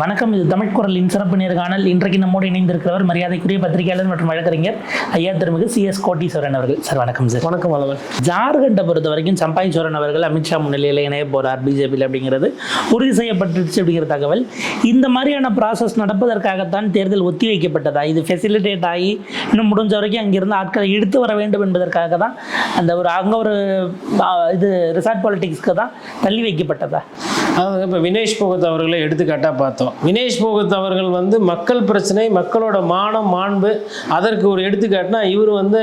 வணக்கம் இது தமிழ் குரலின் சிறப்பு நேர்காணல் இன்றைக்கு நம்மோடு இணைந்திருக்கிறவர் மரியாதைக்குரிய பத்திரிகையாளர் மற்றும் வழக்கறிஞர் ஐயா திருமிகு சி எஸ் கோட்டீஸ்வரன் அவர்கள். சார் வணக்கம் சார். வணக்கம் வளவன். ஜார்க்கண்டை பொறுத்த வரைக்கும் சம்பாய்ஸ்வரன் அவர்கள் அமித்ஷா முன்னிலையில் இணைய போறார் பிஜேபியில் அப்படிங்கிறது உறுதி செய்யப்பட்டுருச்சு அப்படிங்கிற தகவல். இந்த மாதிரியான ப்ராசஸ் நடப்பதற்காகத்தான் தேர்தல் ஒத்தி வைக்கப்பட்டதா? இது ஃபெசிலிட்டேட் ஆகி இன்னும் முடிஞ்ச வரைக்கும் அங்கிருந்து ஆட்களை இழுத்து வர வேண்டும் என்பதற்காக தான் அந்த ஒரு அங்கே ஒரு இது ரிசார்ட் பாலிடிக்ஸ்க்கு தான் தள்ளி வைக்கப்பட்டதா? அதாவது இப்போ வினேஷ் போகத் அவர்களை எடுத்துக்காட்டாக பார்த்தோம். வினேஷ் போகத் அவர்கள் வந்து மக்கள் பிரச்சனை மக்களோட மானம் மாண்பு அதற்கு ஒரு எடுத்துக்காட்டுனா இவர் வந்து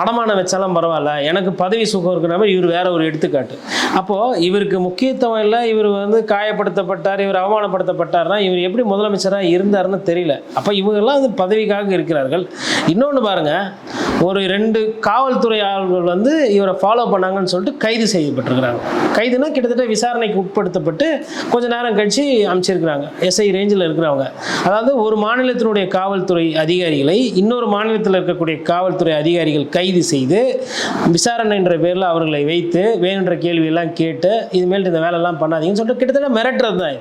அடமானம் வச்சாலும் பரவாயில்ல. எனக்கு பதவி சுகம் இருக்கிற மாதிரி இவர் வேற ஒரு எடுத்துக்காட்டு. அப்போது இவருக்கு முக்கியத்துவம் இல்லை இவர் வந்து காயப்படுத்தப்பட்டார் இவர் அவமானப்படுத்தப்பட்டார்னா இவர் எப்படி முதலமைச்சராக இருந்தாருன்னு தெரியல. அப்போ இவங்கெல்லாம் வந்து பதவிக்காக இருக்கிறார்கள். இன்னொன்று பாருங்கள் ஒரு ரெண்டு காவல்துறை ஆள்கள் வந்து இவரை ஃபாலோ பண்ணாங்கன்னு சொல்லிட்டு கைது செய்யப்பட்டிருக்கிறாங்க. கைதுனா கிட்டத்தட்ட விசாரணைக்கு உட்படுத்தப்பட்டு கொஞ்ச நேரம் கழிச்சு அமைச்சிருக்கிறாங்க எஸ்ஐ ரேஞ்சில் இருக்கிறவங்க. அதாவது ஒரு மாநிலத்தினுடைய காவல்துறை அதிகாரிகளை இன்னொரு மாநிலத்தில் இருக்கக்கூடிய காவல்துறை அதிகாரிகள் கைது செய்து விசாரணை என்ற பேரில் அவர்களை வைத்து வேணுன்ற கேள்வியெல்லாம் கேட்டு இதுமேல் இந்த வேலையெல்லாம் பண்ணாதீங்கன்னு சொல்லிட்டு கிட்டத்தட்ட மிரட்டுறது தான்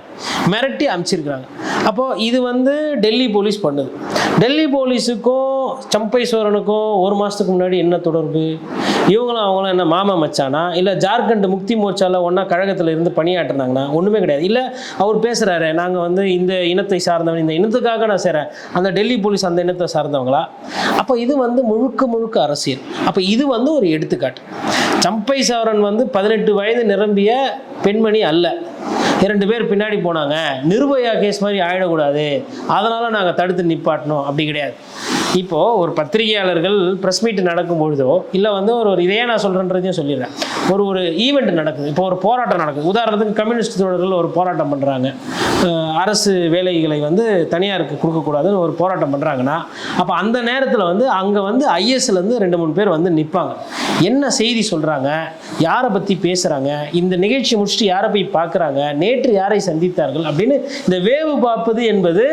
மிரட்டி அமைச்சிருக்கிறாங்க அப்போது இது வந்து டெல்லி போலீஸ் பண்ணுது. டெல்லி போலீஸுக்கும் சம்பைஸ்வரனுக்கும் ஒரு மாதத்துக்கு முன்னாடி என்ன தொடர்பு? இவங்களாம் அவங்களாம் என்ன மாமா மச்சானா? இல்லை ஜார்க்கண்ட் முக்தி மோர்ச்சாவில் ஒன்றா கழகத்தில் இருந்து பணியாற்றினாங்கன்னா ஒன்றுமே கிடையாது. இல்லை அவர் பேசுகிறாரு நாங்கள் வந்து இந்த இனத்தை சார்ந்தவன் இந்த இனத்துக்காக நான் செய்கிறேன் அந்த டெல்லி போலீஸ் அந்த இனத்தை சார்ந்தவங்களா? அப்போ இது வந்து முழுக்க முழுக்க அரசியல். அப்போ இது வந்து ஒரு எடுத்துக்காட்டு. சம்பை சவரன் வந்து பதினெட்டு வயது நிரம்பிய பெண்மணி அல்ல. இரண்டு பேர் பின்னாடி போனாங்க. நிர்பயா கேஸ் மாதிரி ஆகிடக்கூடாது அதனால் நாங்கள் தடுத்து நிப்பாட்டணும். அப்படி கிடையாது. இப்போது ஒரு பத்திரிகையாளர்கள் ப்ரெஸ் மீட் நடக்கும் பொழுதோ இல்லை வந்து ஒரு ஒரு இதையே நான் சொல்கிறேன்றதையும் சொல்லிடுறேன். ஒரு ஒரு ஈவெண்ட் நடக்குது. இப்போ ஒரு போராட்டம் நடக்குது. உதாரணத்துக்கு கம்யூனிஸ்ட் தோழர்கள் ஒரு போராட்டம் பண்ணுறாங்க அரசு வேலைகளை வந்து தனியாருக்கு கொடுக்கக்கூடாதுன்னு ஒரு போராட்டம் பண்ணுறாங்கன்னா அப்போ அந்த நேரத்தில் வந்து அங்கே வந்து ஐஎஸ்லேருந்து ரெண்டு மூணு பேர் வந்து நிற்பாங்க என்ன செய்தி சொல்கிறாங்க யாரை பற்றி பேசுகிறாங்க இந்த நிகழ்ச்சி முடிச்சுட்டு யாரை போய் பார்க்குறாங்க? நேற்று யாரை சந்தித்தார்கள்? அப்படின்னு இந்த வேவு பார்ப்பது என்பது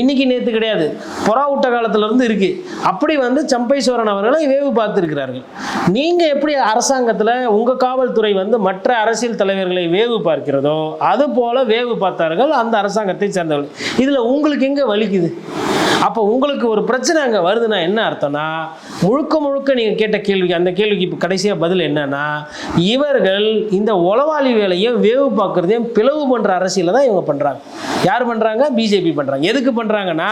இன்னைக்கு நேற்று கிடையாது. புறாவுட்ட காலத்திலிருந்து இருக்குது அப்படி வந்து சம்பைஸ்வரன் அவர்களை வேவு பார்த்துருக்கிறார்கள். நீங்கள் எப்படி அரசாங்கத்தில் உங்கள் காவல்துறை வந்து மற்ற அரசியல் தலைவர்களை வேவு பார்க்கிறதோ அது போல வேவு பார்த்தார்கள். அந்த அரசாங்கத்தை சேர்ந்தவர்கள் இதில் உங்களுக்கு எங்கே வலிக்குது? அப்போ உங்களுக்கு ஒரு பிரச்சனை அங்கே வருதுன்னா என்ன அர்த்தம்னா முழுக்க முழுக்க நீங்கள் கேட்ட கேள்விக்கு அந்த கேள்விக்கு இப்போ கடைசியாக பதில் என்னன்னா இவர்கள் இந்த உளவாளி வேலையை வேவு பார்க்குறதையும் பிளவு பண்ணுற அரசியலை தான் இவங்க பண்ணுறாங்க யார் பண்ணுறாங்க பிஜேபி பண்ணுறாங்க எதுக்கு பண்ணுறாங்கன்னா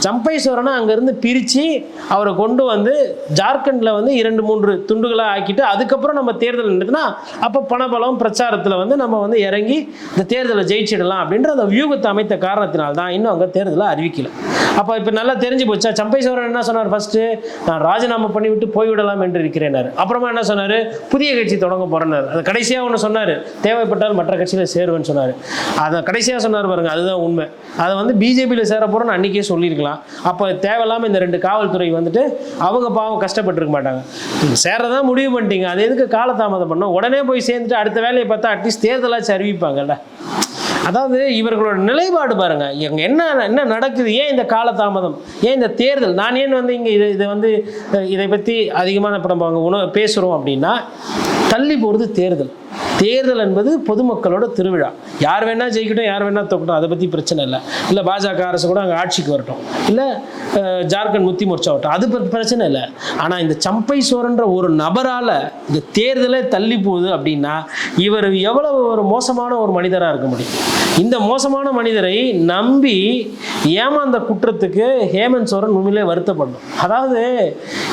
சம்பைஸ்வரனை அங்கேருந்து பிரித்து அவரை கொண்டு வந்து ஜார்க்கண்டில் வந்து இரண்டு மூன்று துண்டுகளாக ஆக்கிட்டு அதுக்கப்புறம் நம்ம தேர்தல் நின்றுதுன்னா அப்போ பணபலம் பிரச்சாரத்தில் வந்து நம்ம வந்து இறங்கி இந்த தேர்தலை ஜெயிச்சிடலாம் அப்படின்ற அந்த வியூகத்தை அமைத்த காரணத்தினால் தான் இன்னும் அங்கே தேர்தலை அறிவிக்கல. அப்போ இப்போ நல்லா தெரிஞ்சு போச்சா? சம்பைஸ்வரன் என்ன சொன்னார் ஃபர்ஸ்ட்டு நான் ராஜினாமா பண்ணிவிட்டு போய்விடலாம் என்று இருக்கிறேனார் அப்புறமா என்ன சொன்னார்? புதிய கட்சி தொடங்க போகிறேன்னாரு அது கடைசியாக ஒன்று சொன்னார். தேவைப்பட்டால் மற்ற கட்சியில் சேருவேன்னு சொன்னார். அதை கடைசியாக சொன்னார் பாருங்க அதுதான் உண்மை. அதை வந்து பிஜேபியில் சேர போகிறோன்னு அன்றைக்கே சொல்லியிருக்கலாம். அப்போ தேவையில்லாமல் இந்த ரெண்டு காவல்துறை வந்துட்டு அவங்க பாவம் கஷ்டப்பட்டிருக்க மாட்டாங்க. சேரதான் முடிவு பண்ணிட்டீங்க. அது எதுக்கு காலதாமதம் பண்ணோம் உடனே போய் சேர்ந்துட்டு அடுத்த வேலையை பார்த்தா அட்லீஸ்ட் தேர்தலாச்சும் அறிவிப்பாங்கல்ல. அதாவது இவர்களோட நிலைப்பாடு பாருங்க. இங்க என்ன என்ன நடக்குது? ஏன் இந்த காலதாமதம்? ஏன் இந்த தேர்தல்? நான் ஏன் வந்து இங்கே இதை இதை வந்து இதை பற்றி அதிகமான படம் நம்ம உணவு பேசுகிறோம் அப்படின்னா தள்ளி போகிறது தேர்தல். தேர்தல் என்பது பொதுமக்களோட திருவிழா. யார் வேணால் ஜெயிக்கட்டும் யார் வேணால் தோக்கட்டும் அதை பற்றி பிரச்சனை இல்லை. இல்லை பாஜக அரசு கூட அங்கே ஆட்சிக்கு வரட்டும். இல்லை ஜார்க்கண்ட் முத்தி மோர்ச்சா வரட்டும். அது பிரச்சனை இல்லை. ஆனால் இந்த சம்பை சோரன்ற ஒரு நபரால் இந்த தேர்தலே தள்ளி போகுது அப்படின்னா இவர் எவ்வளவு ஒரு மோசமான ஒரு மனிதராக இருக்க முடியும்? இந்த மோசமான மனிதரை நம்பி ஏமாந்த குற்றத்துக்கு ஹேமந்த் சோரன் உண்மையிலே வருத்தப்படணும். அதாவது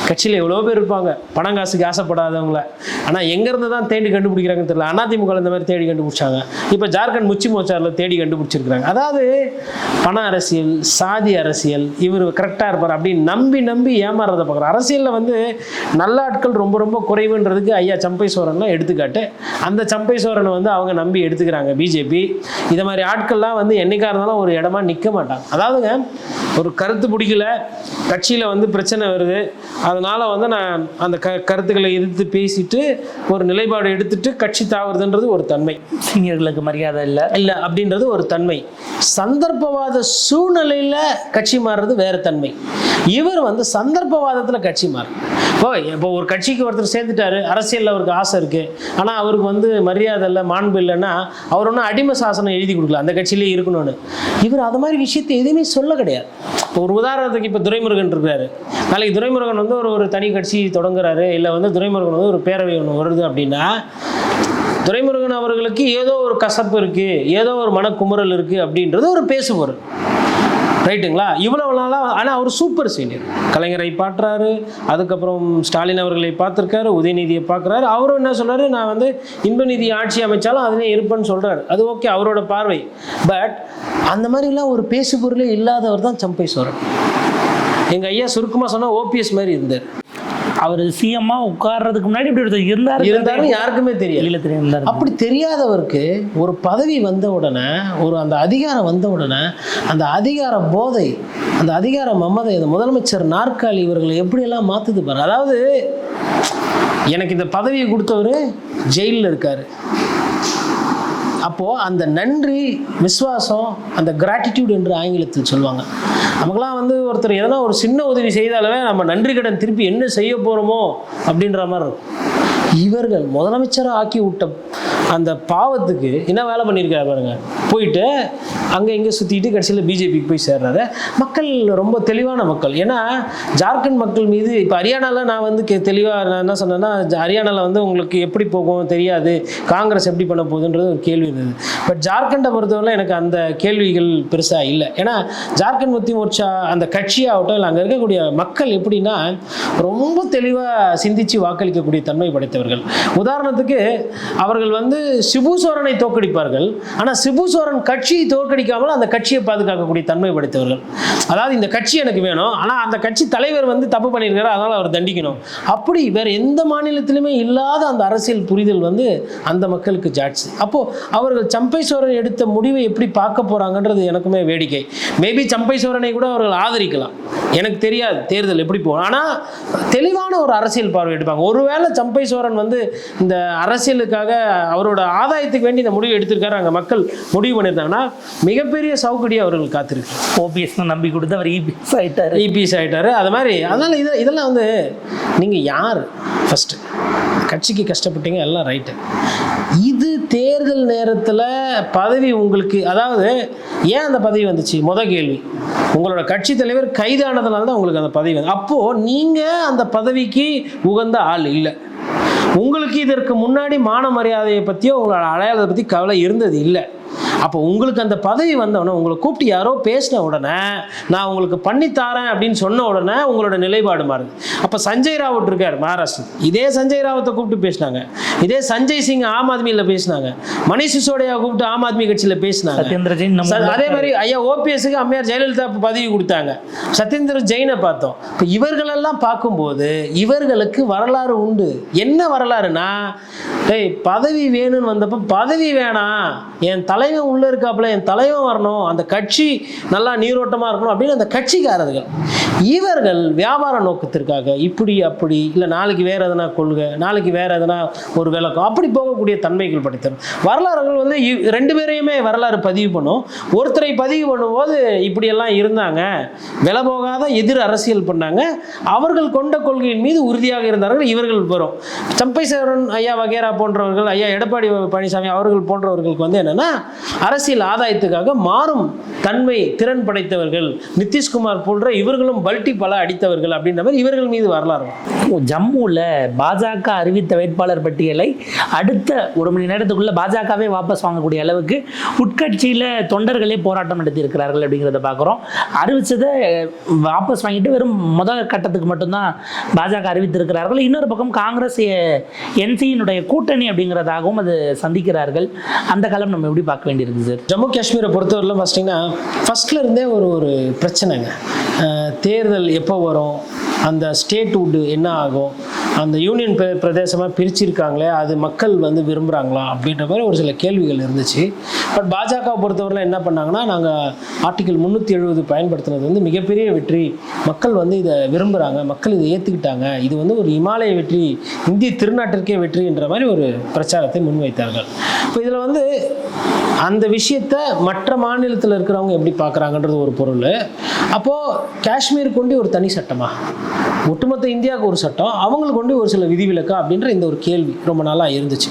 கட்சியில் எவ்வளோ பேர் இருப்பாங்க. பணம் காசுக்கு ஆசைப்படாதவங்கள. ஆனால் எங்கேருந்து தான் தேடி கண்டுபிடிக்கிறாங்கன்னு தெரியல. அதிமுக இந்த மாதிரி தேடி கண்டுபிடிச்சாங்க. இப்போ ஜார்க்கண்ட் முச்சி மோச்சாரில் தேடி கண்டுபிடிச்சிருக்கிறாங்க. அதாவது பண அரசியல் சாதி அரசியல் இவர் கரெக்டாக இருப்பார் அப்படின்னு நம்பி நம்பி ஏமாறதை பார்க்குறோம். அரசியலில் வந்து நல்ல ஆட்கள் ரொம்ப ரொம்ப குறைவுன்றதுக்கு ஐயா சம்பைஸ்வரன்லாம் எடுத்துக்காட்டு. அந்த சம்பைஸ்வரனை வந்து அவங்க நம்பி எடுத்துக்கிறாங்க. பிஜேபி. இதை மாதிரி ஆட்கள்லாம் வந்து என்னைக்கா இருந்தாலும் ஒரு இடமா நிற்க மாட்டாங்க. அதாவதுங்க ஒரு கருத்து பிடிக்கல கட்சியில் வந்து பிரச்சனை வருது. அதனால வந்து நான் அந்த க கருத்துக்களை எதிர்த்து பேசிட்டு ஒரு நிலைப்பாடு எடுத்துட்டு கட்சி தாவுறதுன்றது ஒரு தன்மை. சீனியர்களுக்கு மரியாதை இல்லை? இல்லை அப்படின்றது ஒரு தன்மை. சந்தர்ப்பவாத சூழ்நிலையில் கட்சி மாறுறது வேற தன்மை. இவர் வந்து சந்தர்ப்பவாதத்தில் கட்சி மாறு இப்போ இப்போ இப்போ ஒரு கட்சிக்கு ஒருத்தர் சேர்ந்துட்டாரு அரசியலில் அவருக்கு ஆசை இருக்குது ஆனால் அவருக்கு வந்து மரியாதை இல்லை மாண்பு இல்லைன்னா அவர் ஒன்றும் அடிமை சாசனம் எழுதி கொடுக்கல அந்த கட்சியிலே இருக்கணும்னு. இவர் அது மாதிரி விஷயத்தை எதுவுமே சொல்ல கிடையாது. இப்போ ஒரு உதாரணத்துக்கு இப்போ துரைமுருகன் இருக்காரு. நாளைக்கு துரைமுருகன் வந்து ஒரு ஒரு தனி கட்சி தொடங்குறாரு. இல்லை வந்து துரைமுருகன் வந்து ஒரு பேரவை ஒன்று வருது அப்படின்னா துரைமுருகன் அவர்களுக்கு ஏதோ ஒரு கசப்பு இருக்குது ஏதோ ஒரு மனக்குமுறல் இருக்குது அப்படின்றது ஒரு பேசுபொருள். ரைட்டுங்களா இவ்வளவு நாளாக ஆனால் அவர் சூப்பர் சீனியர் கலைஞரை பாட்டுறாரு அதுக்கப்புறம் ஸ்டாலின் அவர்களை பார்த்துருக்காரு உதயநிதியை பார்க்குறாரு. அவரும் என்ன சொல்கிறாரு நான் வந்து இன்பநிதி ஆட்சி அமைச்சாலும் அதிலே இருப்பேன்னு சொல்கிறாரு அது ஓகே அவரோட பார்வை. பட் அந்த மாதிரிலாம் ஒரு பேசு பொருளே இல்லாதவர் தான் சம்பை சோரன் எங்கள் ஐயா சுருக்கமாக சொன்னால் ஓபிஎஸ் மாதிரி இருந்தார். அவர் சிஎம்மா உட்கார்றதுக்கு முன்னாடி இப்படி ஒருத்தர் இருந்தார் இருந்தாலும் யாருக்குமே தெரியல வெளியில தெரியும் அப்படி தெரியாதவருக்கு ஒரு பதவி வந்த உடனே ஒரு அந்த அதிகாரம் வந்த உடனே அந்த அதிகார போதை அந்த அதிகார மமதை அந்த முதலமைச்சர் நாற்காலி இவர்களை எப்படியெல்லாம் மாற்றுது பாரு. அதாவது எனக்கு இந்த பதவியை கொடுத்தவர் ஜெயிலில் இருக்கார். அப்போது அந்த நன்றி விசுவாசம் அந்த கிராட்டிடியூட் என்று ஆங்கிலத்தில் சொல்லுவாங்க. நமக்குலாம் வந்து ஒருத்தர் எதனா ஒரு சின்ன உதவி செய்தாலுமே நம்ம நன்றி கடன் திருப்பி என்ன செய்ய போகிறோமோ அப்படின்ற மாதிரி இருக்கும். இவர்கள் முதலமைச்சராக ஆக்கி விட்ட அந்த பாவத்துக்கு என்ன வேலை பண்ணியிருக்காரு பாருங்க? போயிட்டு அங்கே இங்கே சுற்றிட்டு கடைசியில் பிஜேபிக்கு போய் சேர்றாரு. மக்கள் ரொம்ப தெளிவான மக்கள். ஏன்னா ஜார்க்கண்ட் மக்கள் மீது இப்போ ஹரியானாவில் நான் வந்து கே தெளிவாக நான் என்ன சொன்னேன்னா ஹரியானாவில் வந்து உங்களுக்கு எப்படி போகும் தெரியாது. காங்கிரஸ் எப்படி பண்ண போகுதுன்றது ஒரு கேள்வி இருந்தது. பட் ஜார்க்கண்டை பொறுத்தவரை எனக்கு அந்த கேள்விகள் பெருசாக இல்லை. ஏன்னா ஜார்க்கண்ட் முத்தி மோர்ச்சா அந்த கட்சியாகட்டும் இல்லை அங்கே இருக்கக்கூடிய மக்கள் எப்படின்னா ரொம்ப தெளிவாக சிந்தித்து வாக்களிக்கக்கூடிய தன்மை படைத்தவர்கள். உதாரணத்துக்கு அவர்கள் வந்து சிபு சோரனை தோற்கடிப்பார்கள். ஆனால் சிபு சோரன் கட்சியை தோற்கடிக்காமல் அந்த கட்சியை பாதுகாக்கக்கூடிய தன்மை படைத்தவர்கள். அதாவது இந்த கட்சி எனக்கு வேணும். ஆனால் அந்த கட்சி தலைவர் வந்து தப்பு பண்ணியிருக்காரு. அதனால் அவர் தண்டிக்கணும். அப்படி வேற எந்த மாநிலத்திலுமே இல்லாத அந்த அரசியல் புரிதல் வந்து அந்த மக்களுக்கு ஜாட்சி அப்போது அவர்கள் சம்பை சோரன் எடுத்த முடிவை எப்படி பார்க்க போகிறாங்கன்றது எனக்குமே வேடிக்கை. மேபி சம்பை சோரனை கூட அவர்கள் ஆதரிக்கலாம். எனக்கு தெரியாது. தேர்தல் எப்படி போகும். ஆனால் தெளிவான ஒரு அரசியல் பார்வை எடுப்பாங்க. ஒருவேளை சம்பை சோரன் வந்து இந்த அரசியலுக்காக அவரோட ஆதாயத்துக்கு வேண்டி இந்த முடிவு எடுத்திருக்காரு அங்கே மக்கள் முடிவு பண்ணியிருந்தாங்கன்னா மிகப்பெரிய சவுக்கடி அவர்கள் காத்திருக்கு ஓபிஎஸ் நம்பி கொடுத்து அவர் இபிஎஸ் ஆயிட்டாரு. இபிஎஸ் ஆகிட்டாரு அது மாதிரி அதனால் இது இதெல்லாம் வந்து நீங்கள் யார் ஃபஸ்ட்டு கட்சிக்கு கஷ்டப்பட்டீங்க எல்லாம் ரைட்டு இது தேர்தல் நேரத்தில் பதவி உங்களுக்கு அதாவது ஏன் அந்த பதவி வந்துச்சு? முத கேள்வி. உங்களோட கட்சி தலைவர் கைதானதுனால தான் உங்களுக்கு அந்த பதவி வந்து அப்போது நீங்கள் அந்த பதவிக்கு உகந்த ஆள் இல்லை. உங்களுக்கு இதற்கு முன்னாடி மான மரியாதையை பற்றியோ உங்களோட அடையாளத்தை பற்றி கவலை இருந்தது இல்லை. அப்போ உங்களுக்கு அந்த பதவி வந்தவுடனே உங்களை கூப்பிட்டு யாரோ பேசின உடனே நான் உங்களுக்கு பண்ணித்தாரேன் அப்படின்னு சொன்ன உடனே உங்களோட நிலைப்பாடு மாறுது. அப்போ சஞ்சய் ராவத் இருக்கார் மகாராஷ்டிரா. இதே சஞ்சய் ராவத்தை கூப்பிட்டு பேசினாங்க. இதே சஞ்சய் சிங் ஆம் ஆத்மியில் பேசினாங்க. மணிஷ் சிசோடியா கூப்பிட்டு ஆம் ஆத்மி கட்சியில் பேசினாங்க. சத்யேந்திர ஜெயின் அதே மாதிரி ஐயா ஓபிஎஸ்க்கு அம்மையார் ஜெயலலிதா பதவி கொடுத்தாங்க. சத்யேந்திர ஜெயினை பார்த்தோம். இப்போ இவர்களெல்லாம் பார்க்கும்போது இவர்களுக்கு வரலாறு உண்டு. என்ன வரலாறுனா டேய் பதவி வேணும்னு வந்தப்போ பதவி வேணாம். என் தலைவன் உள்ள இருக்காப்புல என் தலைவன் வரணும் அந்த கட்சி நல்லா நீரோட்டமாக இருக்கணும் அப்படின்னு அந்த கட்சிக்காரர்கள். இவர்கள் வியாபார நோக்கத்திற்காக இப்படி அப்படி இல்லை நாளைக்கு வேறு எதனா கொள்கை நாளைக்கு வேறு எதனா ஒரு விளக்கம் அப்படி போகக்கூடிய தன்மைகள் படைத்தனர். வரலாறுகள் வந்து ரெண்டு பேரையுமே வரலாறு பதிவு பண்ணும். ஒருத்தரை பதிவு பண்ணும்போது இப்படியெல்லாம் இருந்தாங்க விலை போகாத எதிர் அரசியல் பண்ணாங்க. அவர்கள் கொண்ட கொள்கையின் மீது உறுதியாக இருந்தார்கள் இவர்கள் வரும். சம்பை சேரன் ஐயா வகேரா போன்றவர்கள் ஐயா எடப்பாடி பழனிசாமி அவர்கள் போன்றவர்களுக்கு வந்து என்னென்னா அரசியல் ஆதாயத்துக்காக மாறும் தன்மை திறன் படைத்தவர்கள். நிதிஷ்குமார் போன்ற இவர்களும் பல்டி பல அடித்தவர்கள் அப்படின்ற மாதிரி இவர்கள் மீது வரலாறு ஜம்முவில் பாஜக அறிவித்த வேட்பாளர் பட்டியலை அடுத்த ஒரு மணி நேரத்துக்குள்ளே பாஜகவே வாபஸ் வாங்கக்கூடிய அளவுக்கு உட்கட்சியில் தொண்டர்களே போராட்டம் நடத்தியிருக்கிறார்கள் அப்படிங்கிறத பார்க்குறோம். அறிவித்ததை வாபஸ் வாங்கிட்டு வெறும் முதல் கட்டத்துக்கு மட்டும்தான் பாஜக அறிவித்திருக்கிறார்கள். இன்னொரு பக்கம் காங்கிரஸ் என்சியினுடைய கூட்டணி அப்படிங்கிறதாகவும் அது சந்திக்கிறார்கள். அந்த காலம் நம்ம எப்படி பார்க்க இருக்குது சார் ஜம்மு காஷ்மீரை பொறுத்தவரையிலும் பார்த்தீங்கன்னா ஃபஸ்ட்டில் இருந்தே ஒரு ஒரு பிரச்சனைங்க. தேர்தல் எப்போ வரும்? அந்த ஸ்டேட் உட்டு என்ன ஆகும்? அந்த யூனியன் பிர பிரதேசமாக பிரிச்சிருக்காங்களே அது மக்கள் வந்து விரும்புகிறாங்களா அப்படின்ற மாதிரி ஒரு சில கேள்விகள் இருந்துச்சு. பட் பாஜக பொறுத்தவரையில் என்ன பண்ணாங்கன்னா நாங்கள் ஆர்டிக்கல் முந்நூற்றி எழுபது பயன்படுத்துனது வந்து மிகப்பெரிய வெற்றி. மக்கள் வந்து இதை விரும்புகிறாங்க மக்கள் இதை ஏற்றுக்கிட்டாங்க இது வந்து ஒரு இமாலய வெற்றி இந்திய திருநாட்டிற்கே வெற்றின்ற மாதிரி ஒரு பிரச்சாரத்தை முன்வைத்தார்கள். இப்போ இதில் வந்து அந்த அந்த விஷயத்த மற்ற மாநிலத்தில் இருக்கிறவங்க எப்படி பார்க்குறாங்கன்றது ஒரு பொருள். அப்போது காஷ்மீர் கொண்டு ஒரு தனி சட்டமா? ஒட்டுமொத்த இந்தியாவுக்கு ஒரு சட்டம் அவங்களுக்கு கொண்டு ஒரு சில விதிவிலக்கா அப்படின்ற இந்த ஒரு கேள்வி ரொம்ப நாளாக இருந்துச்சு.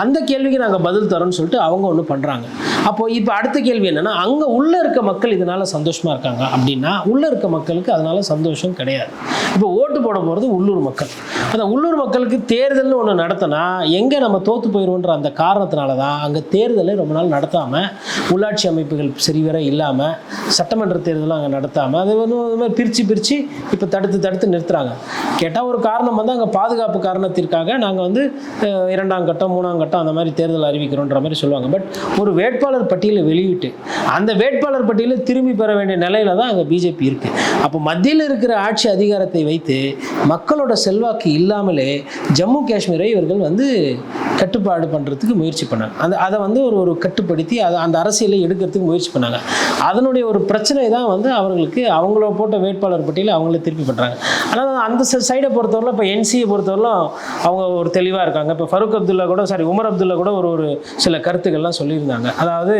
அந்த கேள்விக்கு நாங்கள் பதில் தரோம்னு சொல்லிட்டு அவங்க ஒன்று பண்ணுறாங்க அப்போ இப்போ அடுத்த கேள்வி என்னென்னா அங்கே உள்ளே இருக்க மக்கள் இதனால் சந்தோஷமாக இருக்காங்க அப்படின்னா உள்ளே இருக்க மக்களுக்கு அதனால் சந்தோஷம் கிடையாது. இப்போ ஓட்டு போட போகிறது உள்ளூர் மக்கள். அந்த உள்ளூர் மக்களுக்கு தேர்தல்னு ஒன்று நடத்தினா எங்கே நம்ம தோற்று போயிடுவோன்ற அந்த காரணத்தினால தான் அங்கே தேர்தலை ரொம்ப நாள் நடத்தாமல் உள்ளாட்சி அமைப்புகள் சரிவர இல்லாமல் சட்டமன்ற தேர்தலும் அங்கே நடத்தாமல் அது வந்து ஒரு மாதிரி பிரித்து பிரித்து இப்போ தடுத்து தடுத்து நிறுத்துறாங்க. கேட்டால் ஒரு காரணம் வந்து அங்கே பாதுகாப்பு காரணத்திற்காக நாங்கள் வந்து இரண்டாம் கட்டம் மூணாம் கட்டம் அந்த மாதிரி தேர்தல் அறிவிக்கிறோன்ற மாதிரி சொல்லுவாங்க. பட் ஒரு வேட்பாளர் பட்டியலை வெளியிட்டு அந்த வேட்பாளர் பட்டியலை திரும்பி பெற வேண்டிய நிலையில தான் அங்கே பிஜேபி இருக்குது அப்போ மத்தியில் இருக்கிற ஆட்சி அதிகாரத்தை வைத்து மக்களோட செல்வாக்கு இல்லாமலே ஜம்மு காஷ்மீரை இவர்கள் வந்து கட்டுப்பாடு பண்ணுறதுக்கு முயற்சி பண்ணாங்க. அந்த அதை வந்து ஒரு ஒரு கட்டுப்படுத்தி அதை அந்த அரசியலை எடுக்கிறதுக்கு முயற்சி பண்ணாங்க. அதனுடைய ஒரு பிரச்சனை தான் வந்து அவர்களுக்கு அவங்கள போட்ட வேட்பாளர் பட்டியலை அவங்கள திருப்பி பண்ணுறாங்க ஆனால் அந்த சைடை பொறுத்தவரையிலும் இப்போ என்சியை பொறுத்தவரையிலும் அவங்க ஒரு தெளிவாக இருக்காங்க. இப்போ ஃபருக் அப்துல்லா கூட சாரி உமர் அப்துல்லா கூட ஒரு ஒரு சில கருத்துக்கள்லாம் சொல்லியிருந்தாங்க. அதாவது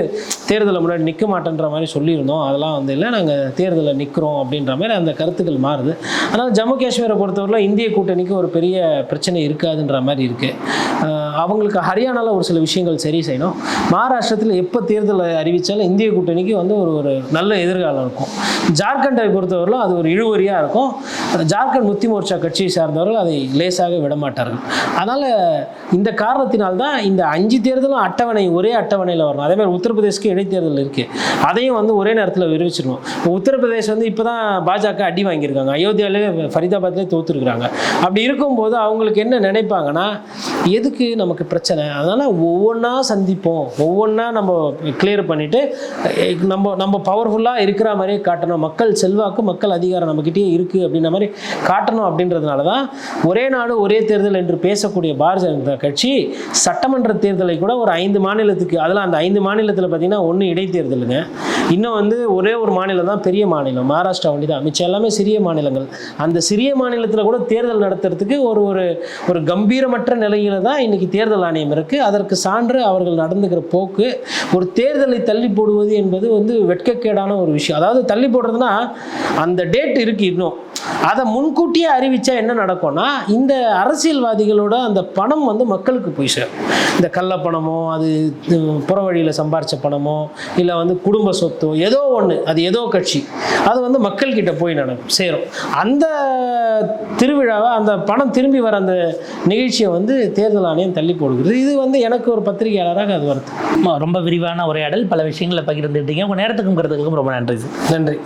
தேர்தலை முன்னாடி நிற்க மாட்டேன்ற மாதிரி சொல்லியிருந்தோம். அதெல்லாம் வந்து இல்லை நாங்கள் தேர்தலில் நிற்கிறோம் அப்படின்ற மாதிரி அந்த கருத்துக்கள் மாறுது. ஆனால் ஜம்மு காஷ்மீரை பொறுத்தவரையிலும் இந்திய கூட்டணிக்கு ஒரு பெரிய பிரச்சனை இருக்காதுன்ற மாதிரி இருக்குது அவங்களுக்கு ஹரியானாவில் ஒரு சில விஷயங்கள் சரி செய்யணும். மகாராஷ்டிரத்தில் எப்போ தேர்தல் அறிவித்தாலும் இந்திய கூட்டணிக்கு வந்து ஒரு ஒரு நல்ல எதிர்காலம் இருக்கும். ஜார்க்கண்டை பொறுத்தவரையிலும் அது ஒரு இழுவரியாக இருக்கும். ஜார்க்கண்ட் முத்தி மோர்ச்சா கட்சியை சார்ந்தவர்கள் அதை லேசாக விடமாட்டார்கள் அதனால் இந்த காரணத்தினால்தான் இந்த அஞ்சு தேர்தலும் அட்டவணை ஒரே அட்டவணையில் வரணும். அதே மாதிரி உத்தரப்பிரதேஷ்க்கு இடைத்தேர்தல் இருக்குது அதையும் வந்து ஒரே நேரத்தில் விரிவிச்சிருவோம் இப்போ உத்தரப்பிரதேஷ் வந்து இப்போ தான் பாஜக அடி வாங்கியிருக்காங்க. அயோத்தியாவிலே ஃபரிதாபாத்லேயே தோத்துருக்குறாங்க. அப்படி இருக்கும் இருக்கும்போது அவங்களுக்கு என்ன நினைப்பாங்கன்னா எதுக்கு நமக்கு பிரச்சனை? அதனால் ஒவ்வொன்றா சந்திப்போம். ஒவ்வொன்றா நம்ம கிளியர் பண்ணிவிட்டு நம்ம நம்ம பவர்ஃபுல்லாக இருக்கிற மாதிரியே காட்டணும். மக்கள் செல்வாக்கு மக்கள் அதிகாரம் நம்மக்கிட்டே இருக்குது அப்படின்ற மாதிரி காட்டணும் அப்படின்றதுனால தான் ஒரே நாடு ஒரே தேர்தல் என்று பேசக்கூடிய பாரதிய ஜனதா கட்சி சட்டமன்ற தேர்தலை கூட ஒரு ஐந்து மாநிலத்துக்கு அதில் அந்த ஐந்து மாநிலத்தில் பார்த்தீங்கன்னா ஒன்று இடைத்தேர்தலுங்க. இன்னும் வந்து ஒரே ஒரு மாநிலம் தான் பெரிய மாநிலம். மகாராஷ்டிரா ஒண்டி தான். மிச்சம் எல்லாமே சிறிய மாநிலங்கள். அந்த சிறிய மாநிலத்தில் கூட தேர்தல் நடத்துறதுக்கு ஒரு ஒரு ஒரு கம்பீரமற்ற நிலையில தான் இன்னைக்கு தேர்தல் ஆணையம் இருக்குது அதற்கு சான்று அவர்கள் நடந்துக்கிற போக்கு ஒரு தேர்தலை தள்ளி போடுவது என்பது வந்து வெட்கக்கேடான ஒரு விஷயம். அதாவது தள்ளி போடுறதுன்னா அந்த டேட் இருக்கு இன்னும். அதை முன்கூட்டியே அறிவிச்சா என்ன நடக்கும்னா இந்த அரசியல்வாதிகளோட அந்த பணம் வந்து மக்களுக்கு போய் சேரும். இந்த கள்ள பணமோ அது புற வழியில் சம்பாரிச்ச பணமோ இல்லை வந்து குடும்ப சொத்தோ ஏதோ ஒன்று அது ஏதோ கட்சி அது வந்து மக்கள்கிட்ட போய் நடக்கும் சேரும். அந்த திருவிழாவை அந்த பணம் திரும்பி வர அந்த நிகழ்ச்சியை வந்து தேர்தல் ஆணையம் தள்ளி போடுகிறது. இது வந்து எனக்கு ஒரு பத்திரிகையாளராக அது வருது. ரொம்ப விரிவான உரையாடல். பல விஷயங்களை பகிர்ந்துட்டீங்க உங்கள் நேரத்துக்கும் கருத்துக்களுக்கும் ரொம்ப நன்றி நன்றி.